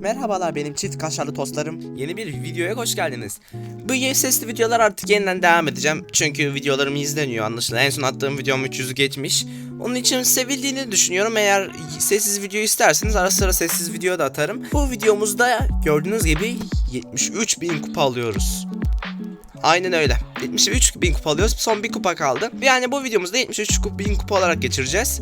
Merhabalar benim çift kaşarlı tostlarım. Yeni bir videoya hoş geldiniz. Bu yeni sesli videolar artık yeniden devam edeceğim. Çünkü videolarım izleniyor anlaşılan. En son attığım videom 300'ü geçmiş. Onun için sevildiğini düşünüyorum. Eğer sessiz video isterseniz ara sıra sessiz video da atarım. Bu videomuzda gördüğünüz gibi 73 bin kupa alıyoruz. Aynen öyle. 73 bin kupa alıyoruz. Son bir kupa kaldı. Yani bu videomuzda 73 kup- bin kupa olarak geçireceğiz.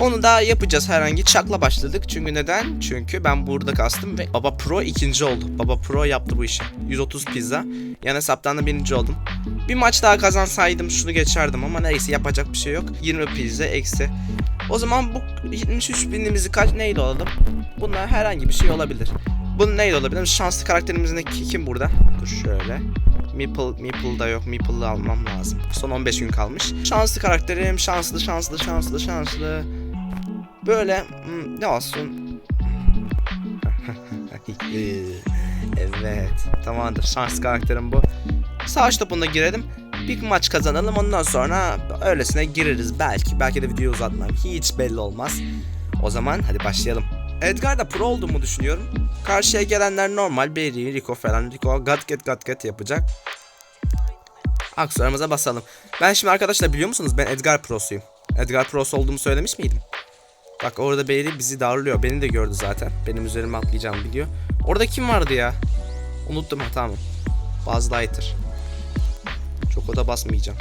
Onu da yapacağız herhangi çakla başladık. Çünkü neden? Çünkü ben burada kastım ve Baba Pro ikinci oldu. Baba Pro yaptı bu işi. 130 pizza. Yani hesaptan da birinci oldum. Bir maç daha kazansaydım şunu geçerdim ama neyse yapacak bir şey yok. 20 pizza eksi. O zaman bu 73 binimizi kaç neydi olalım? Bunlar herhangi bir şey olabilir. Bunun neydi olabilir? Şanslı karakterimizin ki- kim burada? Dur şöyle. Meeple, Meeple da yok. Meeple'ı almam lazım. Son 15 gün kalmış. Şanslı karakterim. Şanslı, şanslı, şanslı, şanslı. Böyle hmm, ne olsun? evet. Tamamdır. Şanslı karakterim bu. Savaş topuna girelim. Bir maç kazanalım. Ondan sonra öylesine gireriz. Belki. Belki de videoyu uzatmam. Hiç belli olmaz. O zaman hadi başlayalım. Edgar da pro olduğumu düşünüyorum. Karşıya gelenler normal. Berry, Rico falan. Rico gat get gat get yapacak. Aksuarımıza basalım. Ben şimdi arkadaşlar biliyor musunuz ben Edgar prosuyum. Edgar pros olduğumu söylemiş miydim? Bak orada Berry bizi darlıyor. Beni de gördü zaten. Benim üzerime atlayacağımı biliyor. Orada kim vardı ya? Unuttum ha tamam. Buzz Lightyear. Çok oda basmayacağım.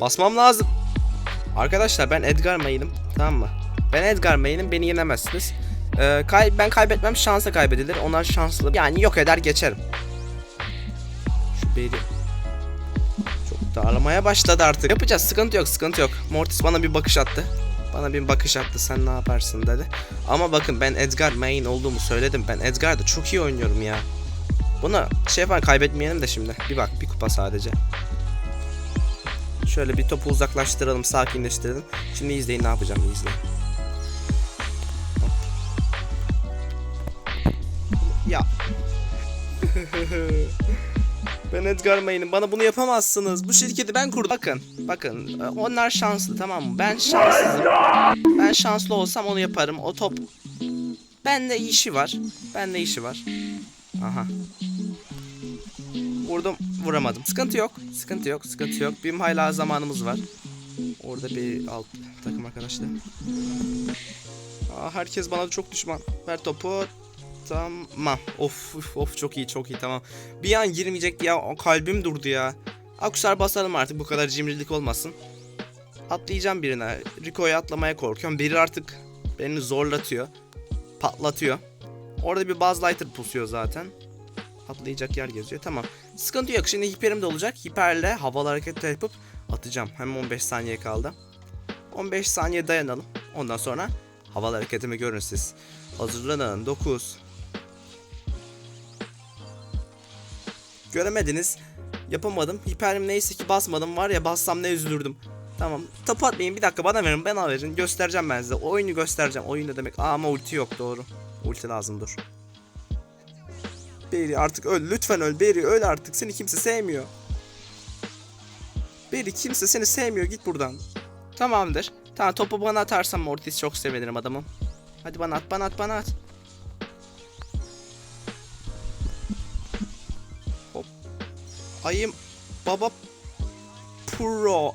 Basmam lazım. Arkadaşlar ben Edgar main'im. Tamam mı? Ben Edgar main'im. Beni yenemezsiniz. Ee, kay ben kaybetmem şansa kaybedilir. Onlar şanslı. Yani yok eder geçerim. Şu Berry. Çok darlamaya başladı artık. Yapacağız. Sıkıntı yok. Sıkıntı yok. Mortis bana bir bakış attı. Bana bir bakış attı. Sen ne yaparsın dedi. Ama bakın ben Edgar main olduğumu söyledim. Ben Edgar'da çok iyi oynuyorum ya. Buna şey yapar kaybetmeyelim de şimdi. Bir bak bir kupa sadece. Şöyle bir topu uzaklaştıralım, sakinleştirelim. Şimdi izleyin ne yapacağım izleyin. Ya. ben Edgar May'nim. Bana bunu yapamazsınız. Bu şirketi ben kurdum. Bakın, bakın. e, Onlar şanslı tamam mı? Ben şanssızım. Ben şanslı olsam onu yaparım. O top Bende işi var. Bende işi var. Aha. Vurdum, vuramadım. Sıkıntı yok. Sıkıntı yok. Sıkıntı yok. Bizim hala zamanımız var. Orada bir alt takım arkadaşlar. Aa, herkes bana çok düşman. Ver topu. Tamam. Of of of çok iyi çok iyi tamam. Bir an girmeyecekti ya. Kalbim durdu ya. Akusar basalım artık bu kadar cimrilik olmasın. Atlayacağım birine. Rico'ya atlamaya korkuyorum. Biri artık beni zorlatıyor. Patlatıyor. Orada bir Buzz Lightyear pusuyor zaten. Atlayacak yer geziyor. Tamam. Sıkıntı yok. Şimdi hiperim de olacak. Hiperle havalı hareket yapıp atacağım. Hem 15 saniye kaldı. 15 saniye dayanalım. Ondan sonra havalı hareketimi görün siz. Hazırlanın. 9. Göremediniz. Yapamadım. Hiperim neyse ki basmadım. Var ya bassam ne üzülürdüm. Tamam. Tapu atmayın. Bir dakika bana verin. Bana verin. Göstereceğim ben size. Oyunu göstereceğim. Oyun ne demek? Aa, ama ulti yok. Doğru. Ulti lazım dur. Beri artık öl. Lütfen öl. Beri öl artık. Seni kimse sevmiyor. Beri kimse seni sevmiyor. Git buradan. Tamamdır. Tamam topu bana atarsan Mortis çok sevinirim adamım. Hadi bana at bana at bana at. Ayım baba pro.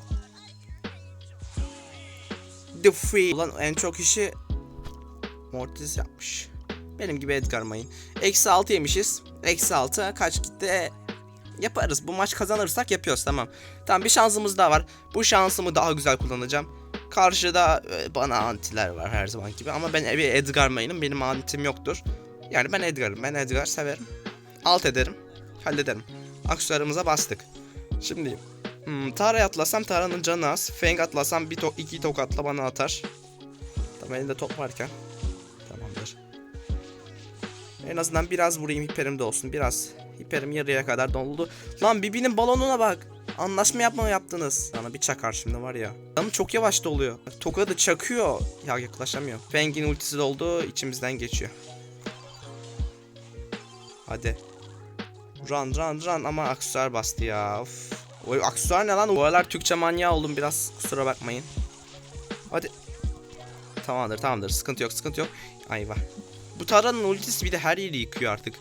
The free. Ulan en çok işi Mortis yapmış. Benim gibi Edgar Mayın. Eksi 6 yemişiz. Eksi 6 kaç gitti? Yaparız. Bu maç kazanırsak yapıyoruz tamam. Tamam bir şansımız daha var. Bu şansımı daha güzel kullanacağım. Karşıda e, bana antiler var her zaman gibi. Ama ben bir Edgar Mayın'ım. Benim antim yoktur. Yani ben Edgar'ım. Ben Edgar severim. Alt ederim. Hallederim. Aksesuarımıza bastık. Şimdi hmm, Tara'ya atlasam Tara'nın canı az. Feng atlasam bir to iki tokatla bana atar. Tamam elinde top varken. Tamamdır. En azından biraz vurayım hiperim de olsun. Biraz. Hiperim yarıya kadar doldu. Lan Bibi'nin balonuna bak. Anlaşma yapma yaptınız. Sana bir çakar şimdi var ya. Adamı çok yavaş doluyor. Tokadı çakıyor. Ya yaklaşamıyor. Feng'in ultisi doldu. içimizden geçiyor. Hadi. Run run run ama aksesuar bastı ya. Of. O aksesuar ne lan? Bu aralar Türkçe manyağı oldum biraz. Kusura bakmayın. Hadi. Tamamdır tamamdır. Sıkıntı yok sıkıntı yok. Ayva. Bu Taran'ın ultisi bir de her yeri yıkıyor artık.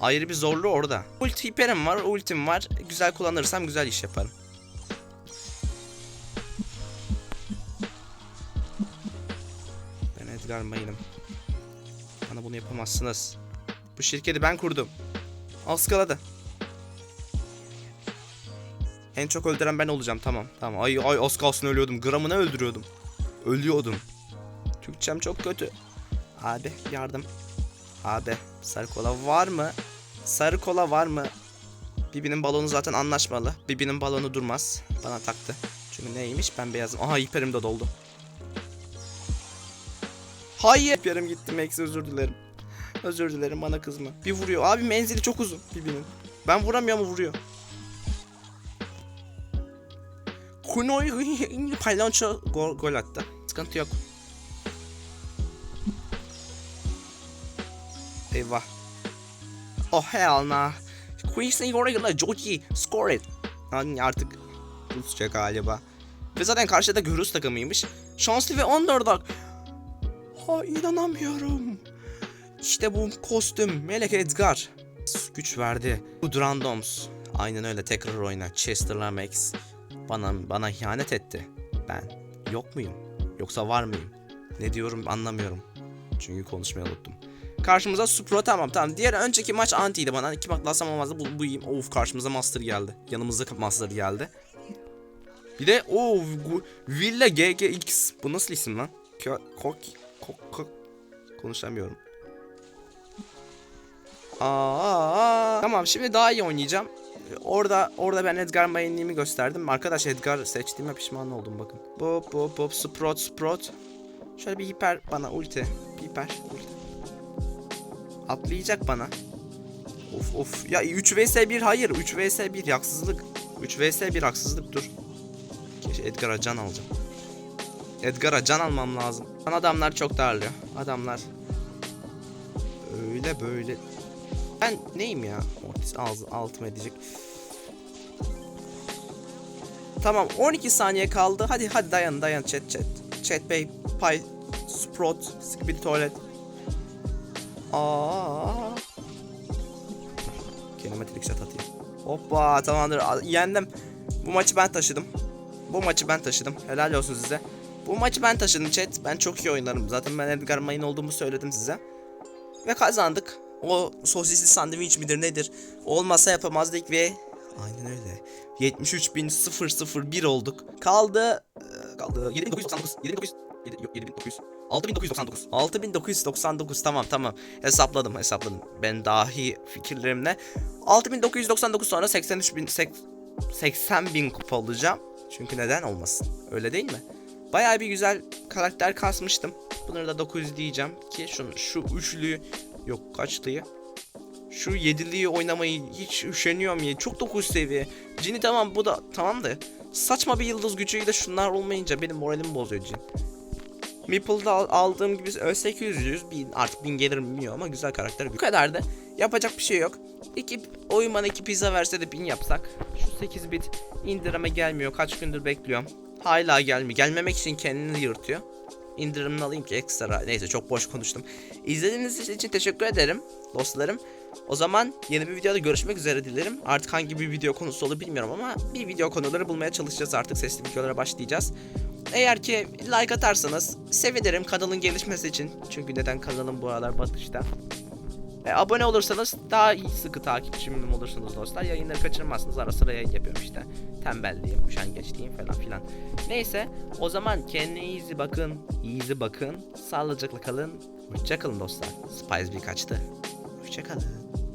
Ayrı bir zorluğu orada. Ulti hiperim var, ultim var. Güzel kullanırsam güzel iş yaparım. Ben Edgar Mayın'ım. Bana bunu yapamazsınız. Bu şirketi ben kurdum. Askaladı. En çok öldüren ben olacağım tamam. Tamam. Ay ay az kalsın ölüyordum. Gramını öldürüyordum. Ölüyordum. Türkçem çok kötü. Abi yardım. Abi sarı kola var mı? Sarı kola var mı? Bibi'nin balonu zaten anlaşmalı. Bibi'nin balonu durmaz. Bana taktı. Çünkü neymiş? Ben beyazım. Aha hiperim de doldu. Hayır. Hiperim gitti Max özür dilerim. Özür dilerim bana kızma. Bir vuruyor. Abi menzili çok uzun Bibi'nin. Ben vuramıyorum o vuruyor. Kunoy paylanço gol, gol attı. Sıkıntı yok. Eyvah. Oh hell nah. Queen'sin oraya Joji score it. Hani artık Rusça galiba. Ve zaten karşıda Görüs takımıymış. Şanslı ve underdog. Ha inanamıyorum. İşte bu kostüm Melek Edgar. Güç verdi. Bu Randoms. Aynen öyle tekrar oyna. Chester'la Max. Bana, bana ihanet etti. Ben yok muyum? Yoksa var mıyım? Ne diyorum anlamıyorum. Çünkü konuşmayı unuttum. Karşımıza Supro tamam tamam. Diğer önceki maç antiydi bana. İki atlasam olmazdı. Bu, bu iyiyim. Of karşımıza Master geldi. Yanımıza Master geldi. Bir de o Villa GGX. Bu nasıl isim lan? Kok, kok. Konuşamıyorum. Aa, tamam şimdi daha iyi oynayacağım. Orada orada ben Edgar Mayınliğimi gösterdim. Arkadaş Edgar seçtiğime pişman oldum bakın. Bop bop bop Sprout Sprout. Şöyle bir hiper bana ulti. Hiper ulti. Atlayacak bana. Of of. Ya 3 vs 1 hayır. 3 vs 1 haksızlık. 3 vs 1 haksızlık dur. Edgar'a can alacağım. Edgar'a can almam lazım. Adamlar çok darlıyor. Adamlar öyle böyle. Ben neyim ya? Mortis ağzı altıma edecek. Tamam 12 saniye kaldı. Hadi hadi dayan dayan chat chat. Chat bey pay sprout skibidi tuvalet. Aa. Kendime trick shot atayım. Hoppa tamamdır. Yendim. Bu maçı ben taşıdım. Bu maçı ben taşıdım. Helal olsun size. Bu maçı ben taşıdım chat. Ben çok iyi oynarım. Zaten ben Edgar Mayın olduğumu söyledim size. Ve kazandık. O sosisli sandviç midir nedir? Olmasa yapamazdık ve aynen öyle. 73.001 olduk. Kaldı e, kaldı 7999 7900 yedi- yok, 7900 6999 6999 tamam tamam. Hesapladım hesapladım. Ben dahi fikirlerimle 6999 sonra 83 bin 80 bin kupa olacağım çünkü neden olmasın? Öyle değil mi? Bayağı bir güzel karakter kasmıştım. Bunları da 900 diyeceğim ki şunu şu üçlüyü yok kaçlıyı şu yediliği oynamayı hiç üşeniyorum ya. Çok 9 seviye. Cini tamam bu da tamam da saçma bir yıldız gücüyle şunlar olmayınca benim moralimi bozuyor Cin. Meeple'da al- aldığım gibi Ö800 bin artık bin gelir mi bilmiyorum ama güzel karakter. Bu kadar da yapacak bir şey yok. İki oyun bana iki pizza verse de bin yapsak. Şu 8 bit indirime gelmiyor. Kaç gündür bekliyorum. Hala gelmiyor. Gelmemek için kendini yırtıyor. İndirimini alayım ki ekstra. Neyse çok boş konuştum. İzlediğiniz için teşekkür ederim dostlarım. O zaman yeni bir videoda görüşmek üzere dilerim. Artık hangi bir video konusu olur bilmiyorum ama bir video konuları bulmaya çalışacağız artık sesli videolara başlayacağız. Eğer ki like atarsanız sevinirim kanalın gelişmesi için. Çünkü neden kanalım bu aralar batışta. E, abone olursanız daha sıkı takipçim olursunuz dostlar. Yayınları kaçırmazsınız. Ara sıra yayın yapıyorum işte. Tembelliğim, üşengeçliğim falan filan. Neyse o zaman kendine iyi bakın. İyi bakın. Sağlıcakla kalın. Hoşça kalın dostlar. Spice bir kaçtı. Hoşça kalın.